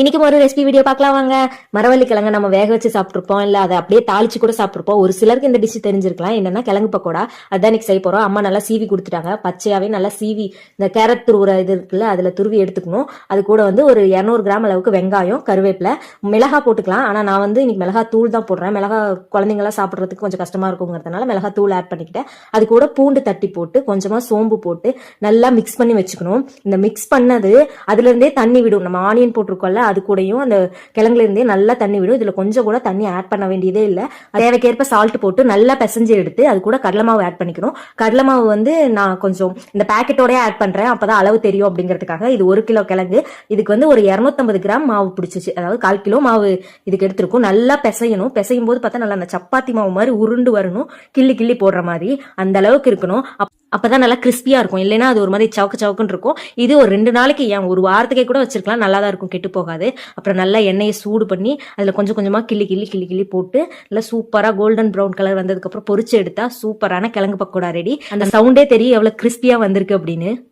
இன்னைக்கு ஒரு recipe video பார்க்கலாம் வாங்க. மரவள்ளி கிழங்கு நம்ம வேக வச்சு சாப்பிட்ருப்போம் இல்ல அதை அப்படியே தாளிச்சு கூட சாப்பிட்ருப்போம் ஒரு சிலருக்கு இந்த டிஷ் தெரிஞ்சிருக்கலாம். என்னன்னா கிழங்கு பக்கோடா. அதான் இன்னைக்கு செய்ய போறோம். அம்மா நல்லா சீவி கொடுத்துட்டாங்க. பச்சையாவே நல்லா சீவி இந்த கேரட் துருவுற இது இருக்குல்ல அதுல துருவி எடுத்துக்கணும். அது கூட வந்து ஒரு இரநூறு கிராம் அளவுக்கு வெங்காயம் கருவேப்பிலை மிளகா போட்டுக்கலாம். ஆனா நான் வந்து இன்னைக்கு மிளகா தூள் தான் போடுறேன். மிளகா குழந்தைங்களாம் சாப்பிட்றதுக்கு கொஞ்சம் கஷ்டமா இருக்குங்கிறதுனால மிளகா தூள் ஆட் பண்ணிக்கிட்டேன். அது கூட பூண்டு தட்டி போட்டு கொஞ்சமா சோம்பு போட்டு நல்லா மிக்ஸ் பண்ணி வச்சுக்கணும். இந்த மிக்ஸ் பண்ணது அதுல இருந்தே தண்ணி விடும். நம்ம ஆனியன் போட்டிருக்கோம்ல அது கூடயும் அந்த கிழங்குல இருந்தே நல்லா தண்ணி விடும். இதுல கொஞ்சம் கூட தண்ணி ஆட் பண்ண வேண்டியதே இல்லை. தேவைக்கேற்ப சால்ட் போட்டு நல்லா பிசைஞ்சு எடுத்து அது கூட கடலை மாவு ஆட் பண்ணிக்கணும். கடலை மாவு வந்து நான் கொஞ்சம் இந்த பாக்கெட்டோடய ஆட் பண்றேன். அப்பதான் அளவு தெரியும் அப்படிங்கிறதுக்காக இது ஒரு கிலோ கிழங்கு. இதுக்கு வந்து ஒரு இரநூத்தம்பது கிராம் மாவு பிடிச்சிச்சு. அதாவது கால் கிலோ மாவு இதுக்கு எடுத்திருக்கும். நல்லா பிசையணும். பிசையும் போது பார்த்தா நல்லா அந்த சப்பாத்தி மாவு மாதிரி உருண்டு வரணும். கிள்ளி கிள்ளி போடுற மாதிரி அந்த அளவுக்கு இருக்கணும். அப்- அப்பதான் நல்லா கிறிஸ்பியா இருக்கும். இல்லைன்னா அது ஒரு மாதிரி சவுக்கு சவுக்குன்னு இருக்கும். இது ஒரு ரெண்டு நாளைக்கு ஏன் ஒரு வாரத்துக்கே கூட வச்சிருக்கலாம். நல்லா தான் இருக்கும் கெட்டு போகாது. அப்புறம் நல்லா எண்ணெயை சூடு பண்ணி அதில் கொஞ்சம் கொஞ்சமாக கிள்ளி கிள்ளி கிள்ளி கிள்ளி போட்டு நல்லா சூப்பராக கோல்டன் ப்ரௌன் கலர் வந்ததுக்கப்புறம் பொரிச்சு எடுத்தா சூப்பரான கிழங்கு பக்கோடா ரெடி அந்த சவுண்டே தெரியும் எவ்வளோ கிறிஸ்பியாக வந்திருக்கு அப்படின்னு.